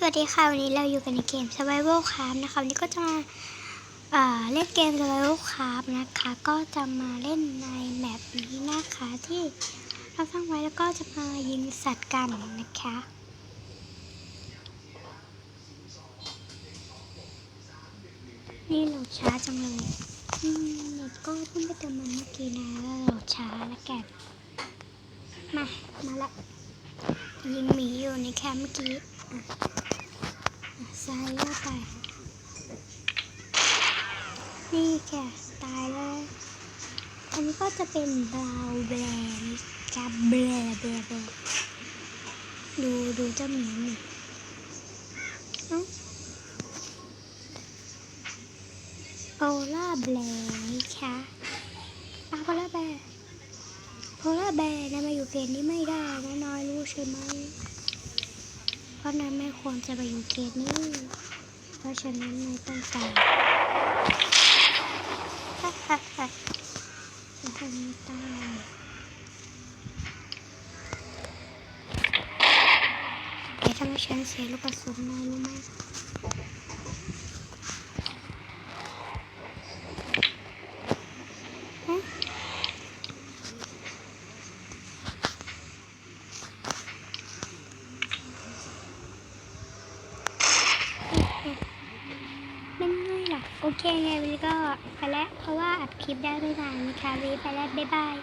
สวัสดีค่ะ วันนี้เราอยู่กันในเกม Survival Craft นะคะวันนี้ก็จะมาเอ่อเล่นเกม Survival Craft นะคะ ก็จะมาเล่นในแมปนี้นะคะที่เราสร้างไว้แล้วก็จะมายิงสัตว์กันนะคะ นี่โหลดช้าจังเลยเน็ตก็เพิ่งไปเติมมันเมื่อกี้นะแล้วโหลดช้าแล้วกันมา มาละยิงหมีอยู่ในแคมป์เมื่อกี้อะ ซ้ายแล้วไป นี่แกตายแล้ว อันนี้ก็จะเป็นบราวน์แบรนด์กับแบรแบรแบรดูดูเจ้าหมีหมีเอ้าโอล่าแบรนี่ค่ะปลาโพล่าแบร์โพล่าแบร์นะมาอยู่เขตนี้ไม่ได้นะน้อยรู้ใช่ไหม เพราะนั้นไม่ควรจะไปอยู่เขตนี้ เพราะฉะนั้นไม่ต้องตายฮ่าฮ่าฮ่าจะทำไม่ตายแกทำให้ฉันเสียลูกกระสุนนายรู้ไหมฮะเป็นไงล่ะ โอเคไงวันนี้ก็ไปแล้วเพราะว่าอัดคลิปได้ไม่นานนะคะวันนี้ไปแล้วบ๊ายบาย